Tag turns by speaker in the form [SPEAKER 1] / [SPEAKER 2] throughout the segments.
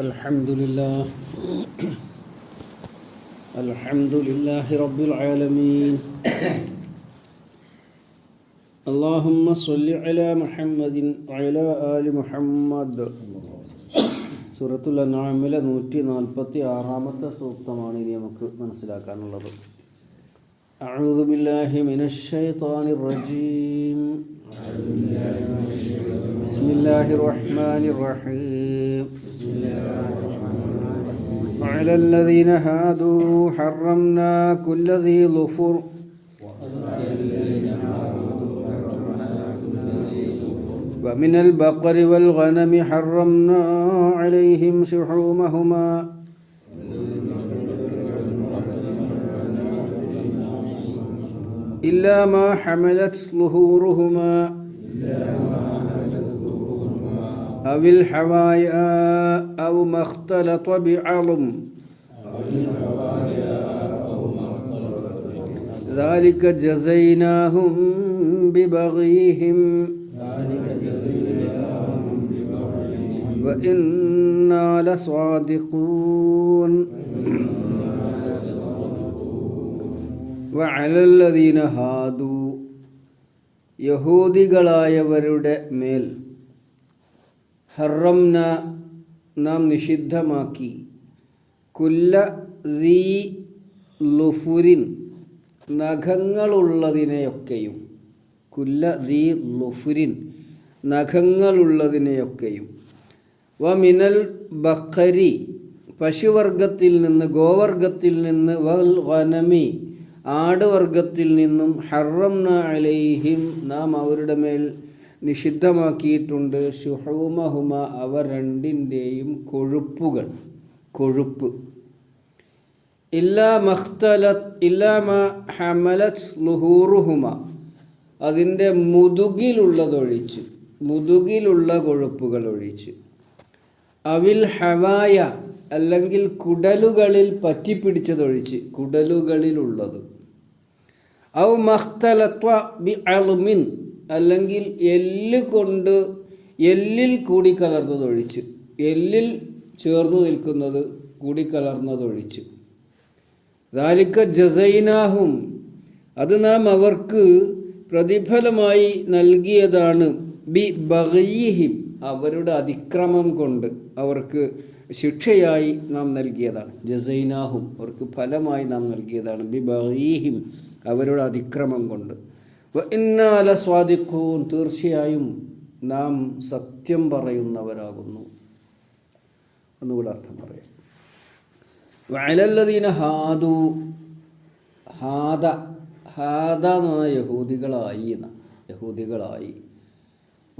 [SPEAKER 1] الحمد لله الحمد لله رب العالمين اللهم صل على محمد وعلى آل محمد സൂറത്തുൽ അനാമിലെ നൂറ്റി നാൽപ്പത്തി ആറാമത്തെ സൂക്തമാണ് ഇനി നമുക്ക് മനസ്സിലാക്കാനുള്ളത് أعوذ بالله من الشيطان الرجيم بسم الله الرحمن الرحيم. وعلى الذين هادوا حرمنا كل ذي ظفر. ومن البقر والغنم حرمنا عليهم شحومهما. إلا ما حملت ظهورهما. أو الحوايا أو ما اختلط بعظم ذلك جزيناهم ببغيهم وإنا لصادقون وعلى الذين هادوا യഹൂദികളായവരുടെ മേൽ ഹറംന നാം നിഷിദ്ധമാക്കി. കുല്ല ദീ ലുഫുരിൻ നഖങ്ങളുള്ളതിനെയൊക്കെയും. കുല്ല ദീ ലുഫുരിൻ നഖങ്ങളുള്ളതിനെയൊക്കെയും. വ മിനൽ ബക്കരി പശുവർഗത്തിൽ നിന്ന് ഗോവർഗത്തിൽ നിന്ന് വൽ വനമി ആടുവർഗത്തിൽ നിന്നും ഹറംന അലൈഹിം നാം അവരുടെ മേൽ നിഷിദ്ധമാക്കിയിട്ടുണ്ട്. ഷുഹൂമഹുമ അവ രണ്ടിന്റെയും കൊഴുപ്പുകൾ. കൊഴുപ്പ്. ഇല്ലാ മഖ്തലത് ഇല്ലാമ ഹമലത് ലുഹൂറുഹുമ. അതിന്റെ മുതുകിലുള്ളതൊഴിച്ച് മുതുകിലുള്ള കൊഴുപ്പുകൾ ഒഴിച്ച് അവിൽ ഹവായ അല്ലെങ്കിൽ കുടലുകളിൽ പറ്റിപ്പിടിച്ചതൊഴിച്ച് കുടലുകളിലുള്ളത്. ഔ മഖ്തലത്വ ബി അളുമിൻ അല്ലെങ്കിൽ എല്ല് കൊണ്ട് എല്ലിൽ കൂടിക്കലർന്നതൊഴിച്ച് എല്ലിൽ ചേർന്നു നിൽക്കുന്നത് കൂടി കൂടിക്കലർന്നതൊഴിച്ച് ദാലിക്ക ജസൈനാഹും അത് നാം അവർക്ക് പ്രതിഫലമായി നൽകിയതാണ്. ബി ബഗീഹിം അവരുടെ അതിക്രമം കൊണ്ട് അവർക്ക് ശിക്ഷയായി നാം നൽകിയതാണ്. ജസൈനാഹും അവർക്ക് ഫലമായി നാം നൽകിയതാണ്. ബി ബഗീഹിം അവരുടെ അതിക്രമം കൊണ്ട്. ഇന്നാല സ്വാദിഖൂൻ തീർച്ചയായും നാം സത്യം പറയുന്നവരാകുന്നു. എന്നുകൂടെ അർത്ഥം പറയാം. വയലല്ലതീന ഹാദു. ഹാദ. ഹാദ എന്ന് പറഞ്ഞാൽ യഹൂദികളായി യഹൂദികളായി.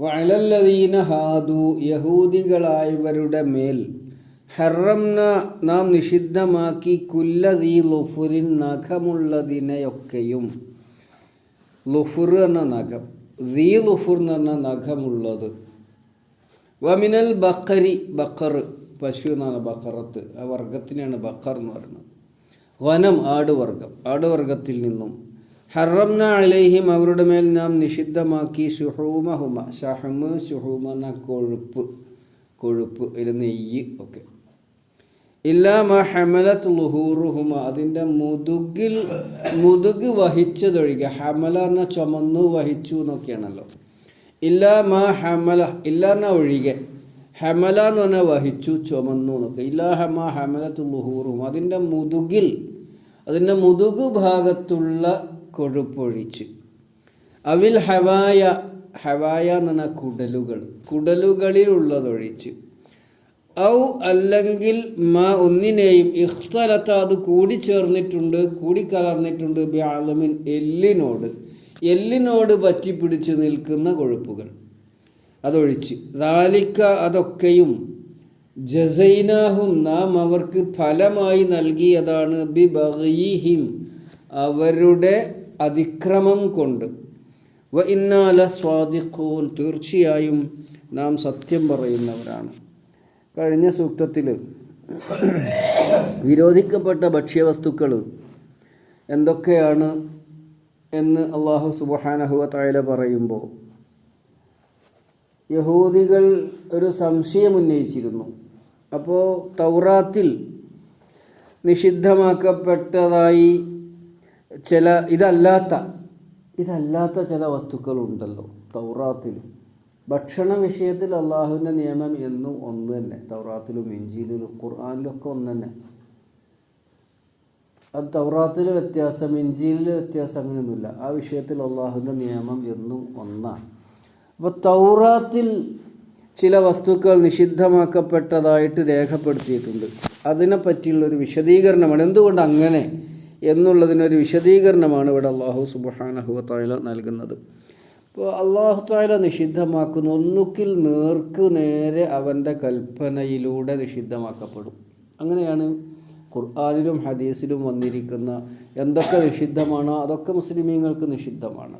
[SPEAKER 1] വയലല്ലതീന ഹാദു. യഹൂദികളായവരുടെ മേൽ ഹറംന നാം നിഷിദ്ധമാക്കി. കുല്ലതീ ലുഫുരിൻ നഖമുള്ളതിനെയൊക്കെയും ലുഫുർ എന്ന നഖം. റീ ലുഫുർ എന്ന് പറഞ്ഞ നഖമുള്ളത്. വമിനൽ ബക്കരി ബക്കർ പശു എന്നാണ് ബക്കറത്ത് ആ വർഗത്തിനാണ് ബക്കർ എന്ന് പറയുന്നത്. വനം ആടുവർഗം ആടുവർഗത്തിൽ നിന്നും ഹറംന അലൈഹിം അവരുടെ മേൽ നാം നിഷിദ്ധമാക്കി ഷുഹൂമഹുമ ഷഹമ് ഷുഹൂമ കൊഴുപ്പ്. കൊഴുപ്പ് ഒരു നെയ്യ് ഒക്കെ. ഹമലത്ത് ലുഹൂറുഹുമ. അതിന്റെ മുതുകിൽ മുതുക് വഹിച്ചതൊഴികെ ഹമല എന്ന ചുമന്നു വഹിച്ചു എന്നൊക്കെയാണല്ലോ. മാ ഹമല ഇല്ല ഇല്ലാന്ന ഒഴികെ ഹമല എന്ന് പറഞ്ഞാൽ വഹിച്ചു ചുമന്നു എന്നൊക്കെ. ഇല്ലാ ഹമ ഹമലത്ത് ലുഹൂറും അതിന്റെ മുതുകിൽ അതിന്റെ മുതുക് ഭാഗത്തുള്ള കൊഴുപ്പൊഴിച്ച്. അവിൽ ഹവായ ഹവായ എന്ന് പറഞ്ഞാൽ കുടലുകൾ കുടലുകളിലുള്ളതൊഴിച്ച്. ഔ അല്ലെങ്കിൽ മാ ഒന്നിനെയും ഇഖ്തലത്ത അത് കൂടിച്ചേർന്നിട്ടുണ്ട് കൂടിക്കലർന്നിട്ടുണ്ട് ബ്യാളമിൻ എല്ലിനോട്. എല്ലിനോട് പറ്റി പറ്റിപ്പിടിച്ച് നിൽക്കുന്ന കൊഴുപ്പുകൾ. അതൊഴിച്ച്. ദാലിക്ക അതൊക്കെയും ജസൈനാഹും നാം അവർക്ക് ഫലമായി നൽകിയതാണ് ബി ബഹീഹിം അവരുടെ അതിക്രമം കൊണ്ട്. വ ഇന്നാല സ്വാദിഖൂൻ തീർച്ചയായും നാം സത്യം പറയുന്നവരാണ്. കഴിഞ്ഞ സൂക്തത്തിൽ വിരോധിക്കപ്പെട്ട ഭക്ഷ്യവസ്തുക്കൾ എന്തൊക്കെയാണ് എന്ന് അള്ളാഹു സുബഹാനഹുവ തായാല പറയുമ്പോൾ യഹൂദികൾ ഒരു സംശയം ഉന്നയിച്ചിരുന്നു. അപ്പോൾ തൗറാത്തിൽ നിഷിദ്ധമാക്കപ്പെട്ടതായി ചില ഇതല്ലാത്ത ഇതല്ലാത്ത ചില വസ്തുക്കളുണ്ടല്ലോ തൗറാത്തിൽ. ഭക്ഷണ വിഷയത്തിൽ അള്ളാഹുവിന്റെ നിയമം എന്നും ഒന്ന് തന്നെ. തൗറാത്തിലും ഇഞ്ചിയിലും ഖുർആാനിലും ഒക്കെ ഒന്ന് തന്നെ. അത് തൗറാത്തിൽ വ്യത്യാസം ഇഞ്ചിയിലെ വ്യത്യാസം അങ്ങനെയൊന്നുമില്ല. ആ വിഷയത്തിൽ അള്ളാഹുവിന്റെ നിയമം എന്നും ഒന്നാണ്. അപ്പോൾ തൗറാത്തിൽ ചില വസ്തുക്കൾ നിഷിദ്ധമാക്കപ്പെട്ടതായിട്ട് രേഖപ്പെടുത്തിയിട്ടുണ്ട്. അതിനെ പറ്റിയുള്ളൊരു വിശദീകരണമാണ്. എന്തുകൊണ്ട് അങ്ങനെ എന്നുള്ളതിനൊരു വിശദീകരണമാണ് ഇവിടെ അള്ളാഹു സുബാനഹുവത്തായ നൽകുന്നത്. ഇപ്പോൾ അള്ളാഹു താല നിഷിദ്ധമാക്കുന്ന. ഒന്നുക്കിൽ നേർക്ക് നേരെ അവന്റെ കൽപ്പനയിലൂടെ നിഷിദ്ധമാക്കപ്പെടും. അങ്ങനെയാണ് ഖുർആാനിലും ഹദീസിലും വന്നിരിക്കുന്ന എന്തൊക്കെ നിഷിദ്ധമാണോ അതൊക്കെ മുസ്ലിമീങ്ങൾക്ക് നിഷിദ്ധമാണ്.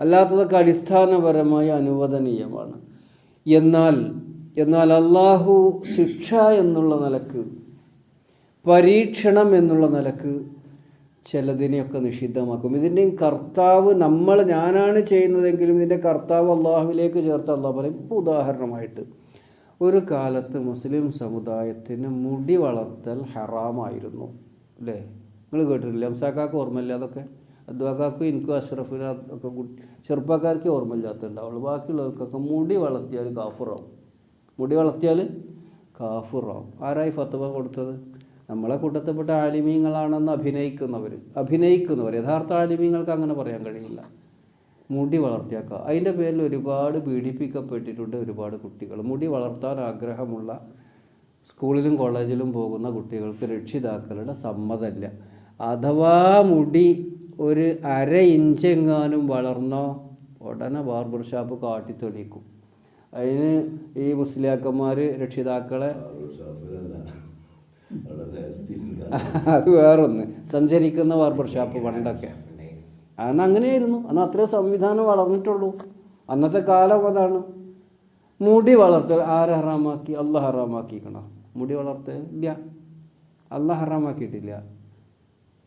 [SPEAKER 1] അല്ലാത്തതൊക്കെ അടിസ്ഥാനപരമായ അനുവദനീയമാണ്. എന്നാൽ എന്നാൽ അള്ളാഹു ശിക്ഷ എന്നുള്ള നിലയ്ക്ക് പരീക്ഷണം എന്നുള്ള നിലയ്ക്ക് ചിലതിനെയൊക്കെ നിഷിദ്ധമാക്കും. ഇതിന്റെയും കർത്താവ് നമ്മൾ ഞാനാണ് ചെയ്യുന്നതെങ്കിലും ഇതിന്റെ കർത്താവ് അള്ളാഹുവിലേക്ക് ചേർത്ത് അള്ളാഹ് പറയും. ഇപ്പോൾ ഉദാഹരണമായിട്ട് ഒരു കാലത്ത് മുസ്ലിം സമുദായത്തിന് മുടി വളർത്തൽ ഹറാമായിരുന്നു. അല്ലേ? നിങ്ങൾ കേട്ടിട്ടില്ല? അംസാക്കാക്ക് ഓർമ്മയില്ല അതൊക്കെ? അദ്വാക്കാക്കും എനിക്കും അഷ്റഫിനും ഒക്കെ ചെറുപ്പക്കാർക്ക് ഓർമ്മയില്ലാത്തുണ്ടാവുള്ളൂ ബാക്കിയുള്ളവർക്കൊക്കെ മുടി വളർത്തിയാൽ കാഫുറാവും. മുടി വളർത്തിയാൽ കാഫുറാവും. ആരായി ഫത്തുവ കൊടുത്തത്? നമ്മളെ കൂട്ടത്തിൽപ്പെട്ട ആലിമീങ്ങളാണെന്ന് അഭിനയിക്കുന്നവർ അഭിനയിക്കുന്നവർ യഥാർത്ഥ ആലിമീങ്ങൾക്ക് അങ്ങനെ പറയാൻ കഴിയില്ല. മുടി വളർത്തിയാക്കുക. അതിന്റെ പേരിൽ ഒരുപാട് പീഡിപ്പിക്കപ്പെട്ടിട്ടുണ്ട് ഒരുപാട് കുട്ടികൾ. മുടി വളർത്താൻ ആഗ്രഹമുള്ള സ്കൂളിലും കോളേജിലും പോകുന്ന കുട്ടികൾക്ക് രക്ഷിതാക്കളുടെ സമ്മതമില്ല. അഥവാ മുടി ഒരു അര ഇഞ്ചെങ്ങാനും വളർന്നോ ഉടനെ ബാർബർ ഷാപ്പ് കാട്ടി തെളിയിക്കും. അതിന് ഈ മുസ്ലിയാക്കന്മാർ രക്ഷിതാക്കളെ അത് വേറൊന്ന്. സഞ്ചരിക്കുന്ന ബാർബർ ഷാപ്പ് പണ്ടൊക്കെ. അന്ന് അങ്ങനെയായിരുന്നു. അന്ന് അത്രേ സംവിധാനം വളർന്നിട്ടുള്ളൂ. അന്നത്തെ കാലം അതാണ്. മുടി വളർത്തൽ ആരെ ഹറാമാക്കി? അല്ല ഹറാമാക്കിക്കണം? മുടി വളർത്തൽ ഇല്ല. അല്ല ഹറാമാക്കിയിട്ടില്ല.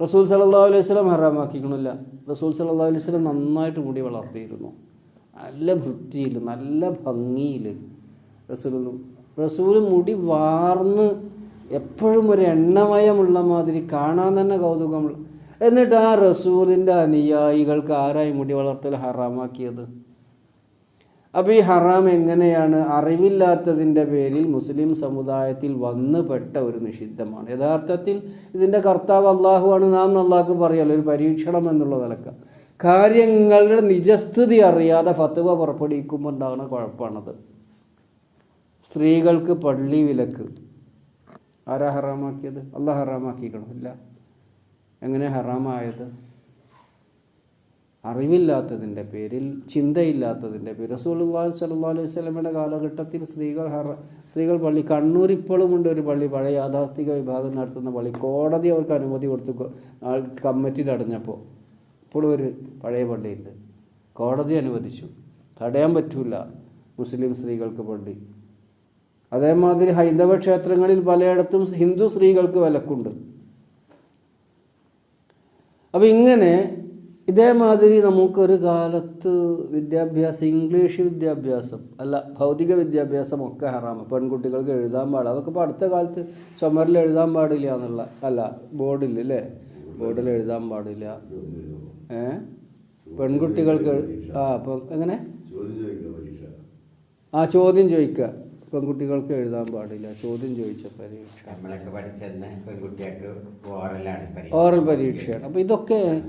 [SPEAKER 1] റസൂൽ സല്ലാ അലൈഹി സ്വലം ഹറാമാക്കിക്കണില്ല. റസൂൽ സല്ലാ അലൈഹി സ്വലം നന്നായിട്ട് മുടി വളർത്തിയിരുന്നു. നല്ല വൃത്തിയിൽ നല്ല ഭംഗിയിൽ റസൂൽ റസൂൽ മുടി വാർന്ന് എപ്പോഴും ഒരു എണ്ണമയമുള്ള മാതിരി കാണാൻ തന്നെ കൗതുകമുള്ള എന്നിട്ട് ആ റസൂലിന്റെ അനുയായികൾക്ക് ആരായി മുടി വളർത്തൽ ഹറാമാക്കിയത്? അപ്പോൾ ഈ ഹറാം എങ്ങനെയാണ്? അറിവില്ലാത്തതിന്റെ പേരിൽ മുസ്ലിം സമുദായത്തിൽ വന്നുപെട്ട ഒരു നിഷിദ്ധമാണ്. യഥാർത്ഥത്തിൽ ഇതിന്റെ കർത്താവ് അള്ളാഹുവാണ് നാം അള്ളാഹ്ക്ക് പറയാലോ ഒരു പരീക്ഷണം എന്നുള്ള നിലക്ക. കാര്യങ്ങളുടെ നിജസ്ഥിതി അറിയാതെ ഫത്തുവ പുറപ്പെടുവിക്കുമ്പോൾ ഉണ്ടാകുന്ന കുഴപ്പമാണത്? സ്ത്രീകൾക്ക് പള്ളി വിലക്ക്. ആരാ ഹറാമാക്കിയത്? അള്ളാഹ് ഹറാമാക്കിക്കണം? ഇല്ല. എങ്ങനെ ഹറാമായത്? അറിവില്ലാത്തതിന്റെ പേരിൽ ചിന്തയില്ലാത്തതിന്റെ പേരിൽ. റസൂലുള്ളാഹി സ്വല്ലല്ലാഹു അലൈഹി വസല്ലമയുടെ കാലഘട്ടത്തിൽ സ്ത്രീകൾ ഹറ സ്ത്രീകൾ പള്ളി കണ്ണൂർ ഇപ്പോഴും ഉണ്ട് ഒരു പള്ളി പഴയ യാഥാസ്ഥിക വിഭാഗം നടത്തുന്ന പള്ളി. കോടതി അവർക്ക് അനുമതി കൊടുത്തു കമ്മിറ്റി തടഞ്ഞപ്പോൾ ഇപ്പോഴും ഒരു പഴയ പള്ളിയുണ്ട്. കോടതി അനുവദിച്ചു. തടയാൻ പറ്റില്ല മുസ്ലിം സ്ത്രീകൾക്ക് പള്ളി. അതേമാതിരി ഹൈന്ദവ ക്ഷേത്രങ്ങളിൽ പലയിടത്തും ഹിന്ദു സ്ത്രീകൾക്ക് വിലക്കുണ്ട്. അപ്പം ഇങ്ങനെ ഇതേമാതിരി നമുക്കൊരു കാലത്ത് വിദ്യാഭ്യാസം ഇംഗ്ലീഷ് വിദ്യാഭ്യാസം അല്ല ഭൗതിക വിദ്യാഭ്യാസം ഒക്കെ ഹറാമ പെൺകുട്ടികൾക്ക് എഴുതാൻ പാടില്ല. അതൊക്കെ ഇപ്പോൾ അടുത്ത കാലത്ത് ചുമരിൽ എഴുതാൻ പാടില്ല എന്നുള്ള അല്ല ബോർഡിൽ അല്ലേ ബോർഡിൽ എഴുതാൻ പാടില്ല. ഏ? പെൺകുട്ടികൾക്ക് ആ അപ്പം എങ്ങനെ? ആ ചോദ്യം ചോദിക്കുക പെൺകുട്ടികൾക്ക് എഴുതാൻ പാടില്ല. ചോദ്യം ചോദിച്ച പരീക്ഷ.
[SPEAKER 2] നമ്മളൊക്കെ പഠിച്ചെന്ന് പെൺകുട്ടികൾക്ക് ഓറലാണ് പരീക്ഷ.
[SPEAKER 1] ഓറൽ പരീക്ഷയാണ്. അപ്പോൾ ഇതൊക്കെ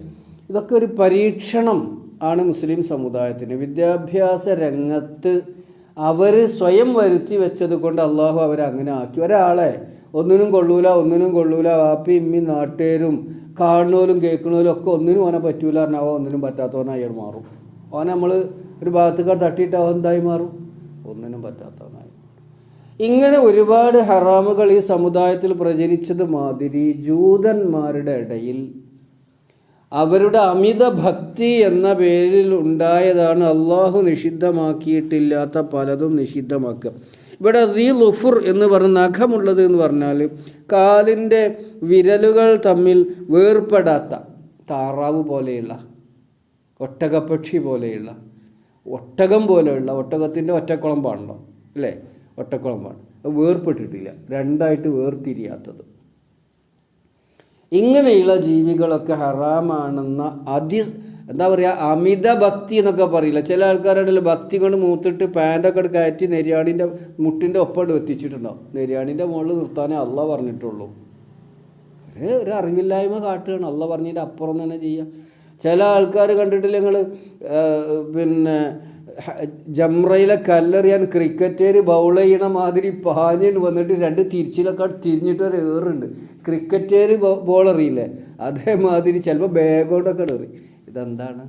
[SPEAKER 1] ഇതൊക്കെ ഒരു പരീക്ഷണം ആണ് മുസ്ലിം സമുദായത്തിന്. വിദ്യാഭ്യാസ രംഗത്ത് അവർ സ്വയം വരുത്തി വെച്ചത് കൊണ്ട് അള്ളാഹു അവരെ അങ്ങനെ ആക്കി. ഒരാളെ ഒന്നിനും കൊള്ളൂല ഒന്നിനും കൊള്ളൂല. വാപ്പി ഇമ്മി നാട്ടുകാരും കാണുന്നവരും കേൾക്കുന്നവരും ഒക്കെ ഒന്നിനും ഓനെ പറ്റൂല പറഞ്ഞാൽ അവൻ ഒന്നിനും പറ്റാത്തവനായി മാറും. ഓനെ നമ്മൾ ഒരു ഭാഗത്തേക്കാൾ തട്ടിയിട്ട് അവൻ എന്തായി മാറും? ഒന്നിനും പറ്റാത്തവനായി. ഇങ്ങനെ ഒരുപാട് ഹറാമുകൾ ഈ സമുദായത്തിൽ പ്രചരിച്ചത് മാതിരി ജൂതന്മാരുടെ ഇടയിൽ അവരുടെ അമിത ഭക്തി എന്ന പേരിൽ ഉണ്ടായതാണ് അള്ളാഹു നിഷിദ്ധമാക്കിയിട്ടില്ലാത്ത പലതും നിഷിദ്ധമാക്കുക. ഇവിടെ റീ ലുഫുർ എന്ന് പറഞ്ഞ നഖമുള്ളത് എന്ന് പറഞ്ഞാൽ കാലിന്റെ വിരലുകൾ തമ്മിൽ വേർപ്പെടാത്ത താറാവ് പോലെയുള്ള ഒട്ടകപ്പക്ഷി പോലെയുള്ള ഒട്ടകം പോലെയുള്ള ഒട്ടകത്തിന്റെ ഒറ്റക്കുളമ്പാണല്ലോ അല്ലേ? ഒറ്റക്കുളമ്പാണ് അത് വേർപ്പെട്ടിട്ടില്ല. രണ്ടായിട്ട് വേർതിരിയാത്തത്. ഇങ്ങനെയുള്ള ജീവികളൊക്കെ ഹറാമാണെന്ന അതി എന്താ പറയുക അമിത ഭക്തി എന്നൊക്കെ പറയില്ല. ചില ആൾക്കാരുടെ ഭക്തി കൊണ്ട് മൂത്തിട്ട് പാന്റൊക്കെ കയറ്റി നെര്യാണിന്റെ മുട്ടിന്റെ ഒപ്പം എത്തിച്ചിട്ടുണ്ടാവും. നെര്യാണിന്റെ മുകളിൽ നിർത്താനേ അല്ല പറഞ്ഞിട്ടുള്ളൂ. ഒരു ഒരു അറിവില്ലായ്മ കാട്ടുകയാണ്. അല്ല പറഞ്ഞതിന്റെ അപ്പുറം തന്നെ ചെയ്യുക ചില ആൾക്കാർ കണ്ടിട്ടില്ല ഞങ്ങൾ പിന്നെ ജംറയിലെ കല്ലെറിയാൻ ക്രിക്കറ്റേര് ബൗൾ ചെയ്യണ മാതിരി പാഞ്ഞിട്ട് വന്നിട്ട് രണ്ട് തിരിച്ചിലൊക്കെ തിരിഞ്ഞിട്ട് ഒരു ഏറുണ്ട്. ക്രിക്കറ്റേര് ബോൾ എറിയില്ലേ അതേമാതിരി ചിലപ്പോൾ ബാഗോട്ടൊക്കെ എറി ഇതെന്താണ്?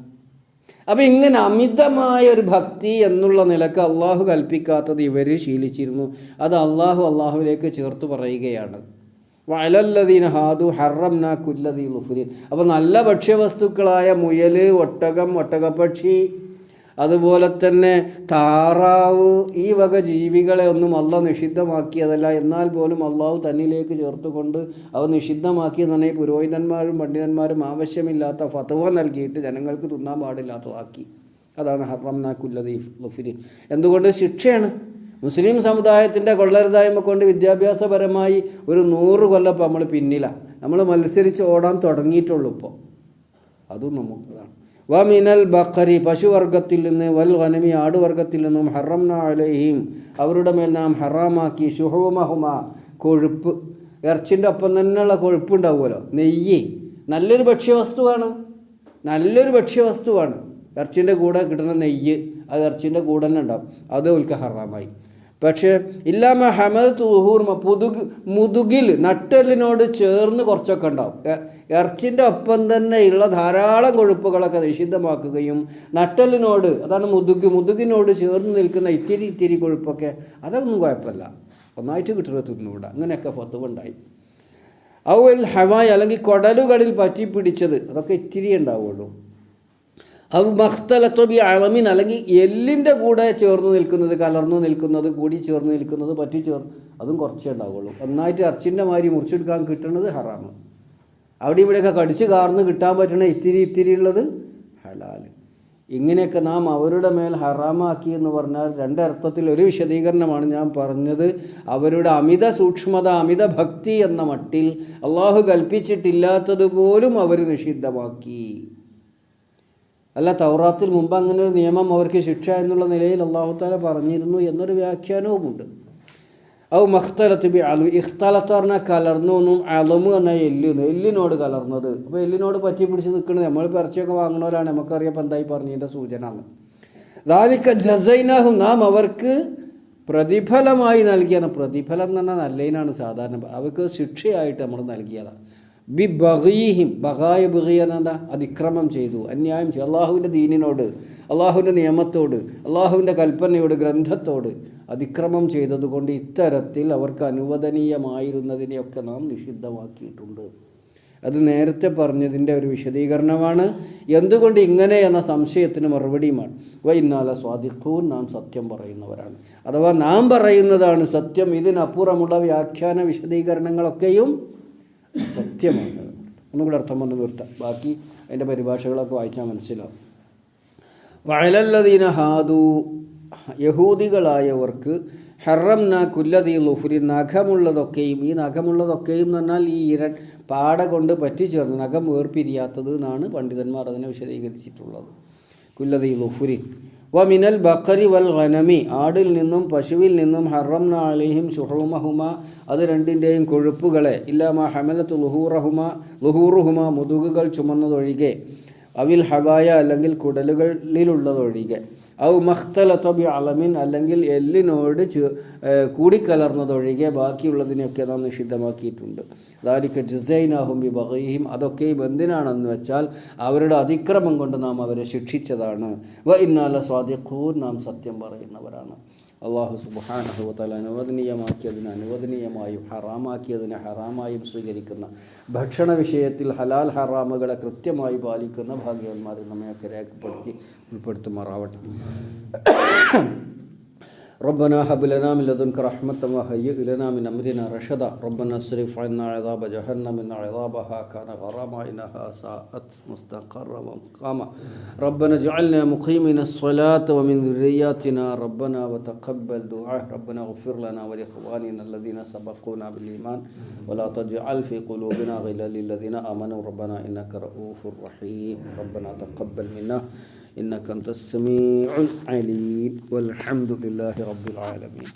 [SPEAKER 1] അപ്പം ഇങ്ങനെ അമിതമായ ഒരു ഭക്തി എന്നുള്ള നിലയ്ക്ക് അള്ളാഹു കൽപ്പിക്കാത്തത് ഇവർ ശീലിച്ചിരുന്നു. അത് അള്ളാഹു അള്ളാഹുവിലേക്ക് ചേർത്ത് പറയുകയാണ്. വയലല്ലദീന ഹാദു ഹറംന കുല്ലദീ ലുഫുരീൻ. അപ്പോൾ നല്ല ഭക്ഷ്യവസ്തുക്കളായ മുയൽ ഒട്ടകം ഒട്ടകപ്പക്ഷി അതുപോലെ തന്നെ താറാവ് ഈ വക ജീവികളെ ഒന്നും അല്ല നിഷിദ്ധമാക്കിയതല്ല. എന്നാൽ പോലും അള്ളാഹു തന്നിലേക്ക് ചേർത്തുകൊണ്ട് അവ നിഷിദ്ധമാക്കി തന്നെ ഈ പുരോഹിതന്മാരും പണ്ഡിതന്മാരും ആവശ്യമില്ലാത്ത ഫതവ നൽകിയിട്ട് ജനങ്ങൾക്ക് തിന്നാൻ പാടില്ലാത്തതാക്കി അതാണ് ഹറംന കുല്ലദീ ലുഫുരീൻ എന്തുകൊണ്ട്? ശിക്ഷയാണ്. മുസ്ലിം സമുദായത്തിന്റെ കൊള്ളരുതായ്മ കൊണ്ട് വിദ്യാഭ്യാസപരമായി ഒരു നൂറ് കൊല്ലപ്പം നമ്മൾ പിന്നിലാണ് നമ്മൾ മത്സരിച്ച് ഓടാൻ തുടങ്ങിയിട്ടുള്ളൂ ഇപ്പോൾ അതും നമുക്കതാണ് വ മിനൽ ബക്കരി പശുവർഗത്തിൽ നിന്ന് വൽ വനമി ആടുവർഗത്തിൽ നിന്നും ഹറംന അലൈഹിം. അവരുടെ മേൽ നാം ഹറാമാക്കി ഷുഹുമഹുമ കൊഴുപ്പ്. ഇറച്ചിന്റെ ഒപ്പം തന്നെയുള്ള കൊഴുപ്പ് ഉണ്ടാവുമല്ലോ നെയ്യ്. നല്ലൊരു ഭക്ഷ്യവസ്തുവാണ്. നല്ലൊരു ഭക്ഷ്യവസ്തുവാണ്. ഇറച്ചിന്റെ കൂടെ കിട്ടുന്ന നെയ്യ് അത് ഇറച്ചിന്റെ കൂടെ തന്നെ ഉണ്ടാവും. അത് ഓൽക്ക് ഹറാമായി. പക്ഷേ ഇല്ലാമ ഹമദ് തുഹൂർമ പുതുക് മുതുകിൽ നട്ടെല്ലിനോട് ചേർന്ന് കുറച്ചൊക്കെ ഉണ്ടാവും. ഇറച്ചിന്റെ ഒപ്പം തന്നെയുള്ള ധാരാളം കൊഴുപ്പുകളൊക്കെ നിഷിദ്ധമാക്കുകയും നട്ടലിനോട് അതാണ് മുതുക് മുതുകിനോട് ചേർന്ന് നിൽക്കുന്ന ഇത്തിരി ഇത്തിരി കൊഴുപ്പൊക്കെ അതൊന്നും കുഴപ്പമില്ല. ഒന്നായിട്ട് കിട്ടുന്നത് തിന്നുകൂടാ അങ്ങനെയൊക്കെ പൊതുവുണ്ടായി. അവൽ ഹവായ് അല്ലെങ്കിൽ കൊടലുകളിൽ പറ്റിപ്പിടിച്ചത് അതൊക്കെ ഇത്തിരി ഉണ്ടാവുള്ളൂ. അത് ഈ അളമിൻ അല്ലെങ്കിൽ എല്ലിന്റെ കൂടെ ചേർന്ന് നിൽക്കുന്നത് കലർന്നു നിൽക്കുന്നത് കൂടി ചേർന്ന് നിൽക്കുന്നത് പറ്റി ചേർന്ന് അതും കുറച്ചേ ഉണ്ടാവുള്ളൂ. ഒന്നായിട്ട് അർച്ചിന്റെ മാതിരി മുറിച്ചെടുക്കാൻ കിട്ടുന്നത് ഹറാമ് അവിടെ ഇവിടെയൊക്കെ കടിച്ച് കാർന്ന് കിട്ടാൻ പറ്റണ ഇത്തിരി ഇത്തിരി ഉള്ളത് ഹലാൽ ഇങ്ങനെയൊക്കെ നാം അവരുടെ മേൽ ഹറാമാക്കി എന്ന് പറഞ്ഞാൽ രണ്ടർത്ഥത്തിൽ ഒരു വിശദീകരണമാണ് ഞാൻ പറഞ്ഞത്. അവരുടെ അമിത സൂക്ഷ്മത അമിത ഭക്തി എന്ന മട്ടിൽ അള്ളാഹു കൽപ്പിച്ചിട്ടില്ലാത്തതുപോലും അവർ നിഷിദ്ധമാക്കി. അല്ല തൗറാത്തിൽ മുമ്പ് അങ്ങനെ ഒരു നിയമം അവർക്ക് ശിക്ഷ എന്നുള്ള നിലയിൽ അള്ളാഹു താല പറഞ്ഞിരുന്നു എന്നൊരു വ്യാഖ്യാനവുമുണ്ട്. ഔ മഖ്തലത്ത് ബി അലു ഇഖ്തലത്ത് പറഞ്ഞാൽ കലർന്നു എന്നും അലമു എന്നാൽ എല്ലുന്നു എല്ലിനോട് കലർന്നത് അപ്പോൾ എല്ലിനോട് പറ്റി പിടിച്ച് നിൽക്കുന്നത് നമ്മൾ ഇറച്ചിയൊക്കെ വാങ്ങണവരാണ് നമുക്കറിയാം ഇപ്പം എന്തായി പറഞ്ഞതിന്റെ സൂചന എന്ന് ദാലിക്ക ജസൈനാഹു നാം അവർക്ക് പ്രതിഫലമായി നൽകിയാണ്. പ്രതിഫലം എന്ന് പറഞ്ഞാൽ നല്ലതിനാണ് സാധാരണ. അവർക്ക് ശിക്ഷയായിട്ട് നമ്മൾ നൽകിയതാണ് ബി ബഹീഹിം ബഹായ ബഹീൻ എന്താ അതിക്രമം ചെയ്തു. അന്യായം ചെയ്തു. അള്ളാഹുവിന്റെ ദീനിനോട് അള്ളാഹുവിന്റെ നിയമത്തോട് അള്ളാഹുവിന്റെ കൽപ്പനയോട് ഗ്രന്ഥത്തോട്. അതിക്രമം ചെയ്തതുകൊണ്ട് ഇത്തരത്തിൽ അവർക്ക് അനുവദനീയമായിരുന്നതിനെയൊക്കെ നാം നിഷിദ്ധമാക്കിയിട്ടുണ്ട്. അത് നേരത്തെ പറഞ്ഞതിന്റെ ഒരു വിശദീകരണമാണ്. എന്തുകൊണ്ട് ഇങ്ങനെ എന്ന സംശയത്തിന് മറുപടിയുമാണ്. വൈന്നാല സ്വാദിഖൂൻ നാം സത്യം പറയുന്നവരാണ്. അഥവാ നാം പറയുന്നതാണ് സത്യം ഇതിനപ്പുറമുള്ള വ്യാഖ്യാന വിശദീകരണങ്ങളൊക്കെയും സത്യമാണ്. ഒന്നുകൂടെ അർത്ഥം വന്ന് നിർത്താം ബാക്കി അതിന്റെ പരിഭാഷകളൊക്കെ വായിച്ചാൽ മനസ്സിലാവും. വയലല്ലതീന ഹാദു യഹൂദികളായവർക്ക് ഹറംന കുല്ലതി ലുഫുരി നഖമുള്ളതൊക്കെയും ഈ നഖമുള്ളതൊക്കെയും എന്ന് പറഞ്ഞാൽ ഈ ഇര പാട കൊണ്ട് പറ്റിച്ചേർന്ന് നഖം വേർപിരിയാത്തത് എന്നാണ് പണ്ഡിതന്മാർ അതിനെ വിശദീകരിച്ചിട്ടുള്ളത്. കുല്ലതി ലുഫുരി. വ മിനൽ ബക്കറി വൽ ഖനമി ആടിൽ നിന്നും പശുവിൽ നിന്നും ഹറംന അലിഹിം ഷുഹുമഹുമ അത് രണ്ടിന്റെയും കൊഴുപ്പുകളെ ഇല്ലാമ ഹമലത്ത് ലുഹൂറഹുമ ലുഹൂറുഹുമ മുതുകുകൾ ചുമന്നതൊഴികെ അവിൽ ഹവായ അല്ലെങ്കിൽ കുടലുകളിലുള്ളതൊഴികെ. ഔ മഖ്തല തൊബി അളമിൻ അല്ലെങ്കിൽ എല്ലിനോട് ചു- കൂടിക്കലർന്നതൊഴികെ ബാക്കിയുള്ളതിനെയൊക്കെ നാം നിഷിദ്ധമാക്കിയിട്ടുണ്ട്. ദാരിക്ക ജസൈനാഹും ബി അതൊക്കെ അതൊക്കെയും എന്തിനാണെന്ന് വെച്ചാൽ അവരുടെ അതിക്രമം കൊണ്ട് നാം അവരെ ശിക്ഷിച്ചതാണ്. വ ഇന്നാല സ്വാദിഖൂർ നാം സത്യം പറയുന്നവരാണ്. അള്ളാഹു സുബാനഹുവത്തല അനുവദനീയമാക്കിയതിന് അനുവദനീയമായും ഹറാമാക്കിയതിന് ഹറാമായും സ്വീകരിക്കുന്ന ഭക്ഷണ വിഷയത്തിൽ ഹലാൽ ഹറാമുകളെ കൃത്യമായി പാലിക്കുന്ന ഭാഗ്യവന്മാരെ നമ്മയൊക്കെ രേഖപ്പെടുത്തി ഉൾപ്പെടുത്തുമാറാവട്ടെ. ربنا هب لنا من لدنك رحمة وهيئ لنا من أمرنا رشدا. ربنا اصرف عنا عذاب جهنم إن عذابها كان غراما إنها ساءت مستقرا ومقاما. ربنا اجعلنا مقيمين الصلاة ومن ذرياتنا. ربنا وتقبل دعاء ربنا اغفر لنا ولإخواننا الذين سبقونا بالإيمان. ولا تجعل في قلوبنا غلا للذين آمنوا. ربنا إنك رؤوف رحيم. ربنا تقبل منا. إنك أنت السميع العليم والحمد لله رب العالمين.